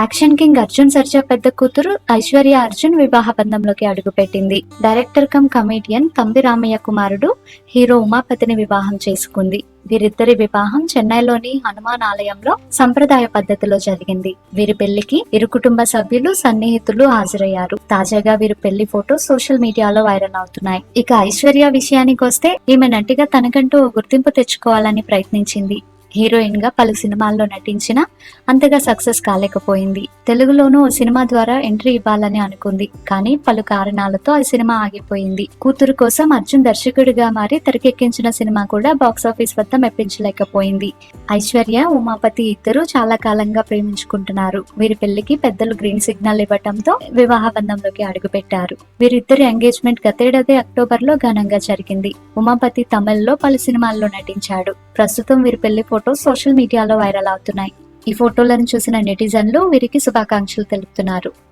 Action king Arjun Sarja పెద్ద కూతురు ఐశ్వర్య అర్జున్ వివాహ బంధంలోకి అడుగుపెట్టింది. Director cum comedian Thambi Ramaiah కుమారుడు హీరో ఉమాపతిని వివాహం చేసుకుంది. వీరిద్దరి వివాహం చెన్నైలోని హనుమాన్ ఆలయంలో సంప్రదాయ పద్ధతిలో జరిగింది. వీరి పెళ్ళికి ఇరు కుటుంబ సభ్యులు సన్నిహితులు హాజరయ్యారు. తాజాగా వీరి పెళ్ళి ఫోటో సోషల్ మీడియాలో వైరల్ అవుతున్నాయి. ఇక ఐశ్వర్య విషయానికి వస్తే ఈమె నటిగా తనకంటూ ఓ గుర్తింపు తెచ్చుకోవాలని ప్రయత్నించింది. హీరోయిన్గా పలు సినిమాల్లో నటించిన అంతగా సక్సెస్ కాలేకపోయింది. తెలుగులోనూ ఓ సినిమా ద్వారా ఎంట్రీ ఇవ్వాలని అనుకుంది. కానీ పలు కారణాలతో ఆ సినిమా ఆగిపోయింది. కూతురు కోసం అర్జున్ దర్శకుడిగా మారి తెరకెక్కించిన సినిమా కూడా బాక్సాఫీస్ వద్ద మెప్పించలేకపోయింది. ఐశ్వర్య ఉమాపతి ఇద్దరు చాలా కాలంగా ప్రేమించుకుంటున్నారు. వీరి పెళ్ళికి పెద్దలు గ్రీన్ సిగ్నల్ ఇవ్వటంతో వివాహ బంధంలోకి అడుగుపెట్టారు. వీరిద్దరి ఎంగేజ్మెంట్ గతేడాది అక్టోబర్లో ఘనంగా జరిగింది. ఉమాపతి తమిళ్ళో పలు సినిమాల్లో నటించాడు. ప్రస్తుతం వీరి పెళ్ళి ఫోటోస్ సోషల్ మీడియాలో వైరల్ అవుతున్నాయి. ఈ ఫోటోలను చూసిన నెటిజన్లు వీరికి శుభాకాంక్షలు తెలుపుతున్నారు.